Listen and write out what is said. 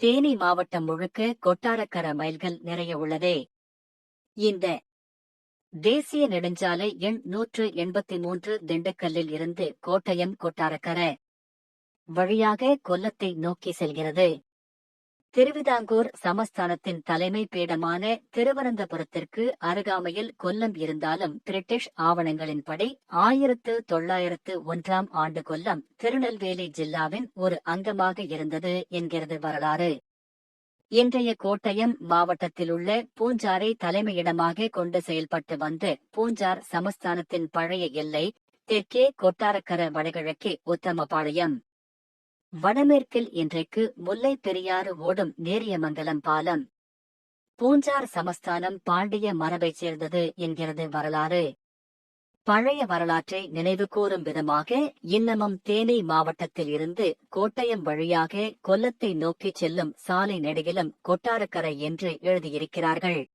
தேனி மாவட்டம் முழுக்க கொட்டாரக்கர மைல்கள் நிறைய உள்ளதே. இந்த தேசிய நெடுஞ்சாலை எண் நூற்று எண்பத்தி மூன்று திண்டுக்கல்லில் இருந்து கோட்டயம் கொட்டாரக்கர வழியாக கொல்லத்தை நோக்கி செல்கிறது. திருவிதாங்கூர் சமஸ்தானத்தின் தலைமை பீடமான திருவனந்தபுரத்திற்கு அருகாமையில் கொல்லம் இருந்தாலும் பிரிட்டிஷ் ஆவணங்களின்படி ஆயிரத்து தொள்ளாயிரத்து ஒன்றாம் ஆண்டு கொல்லம் திருநெல்வேலி ஜில்லாவின் ஒரு அங்கமாக இருந்தது என்கிறது வரலாறு. இன்றைய கோட்டயம் மாவட்டத்தில் உள்ள பூஞ்சாரை தலைமையிடமாக கொண்டு செயல்பட்டு வந்த பூஞ்சார் சமஸ்தானத்தின் பழைய எல்லை தெற்கே கொட்டாரக்கர வடகிழக்கே உத்தமபாளையம். வடமேற்கில் இன்றைக்கு முல்லை பெரியாறு ஓடும் நேரியமங்கலம் பாலம். பூஞ்சார் சமஸ்தானம் பாண்டிய மரபைச் சேர்ந்தது என்கிறது வரலாறு. பழைய வரலாற்றை நினைவுகூரும் விதமாக இன்னமும் தேனி மாவட்டத்தில் இருந்து கோட்டயம் வழியாக கொல்லத்தை நோக்கிச் செல்லும் சாலை நெடுகிலும் கொட்டாரக்கரை என்று எழுதியிருக்கிறார்கள்.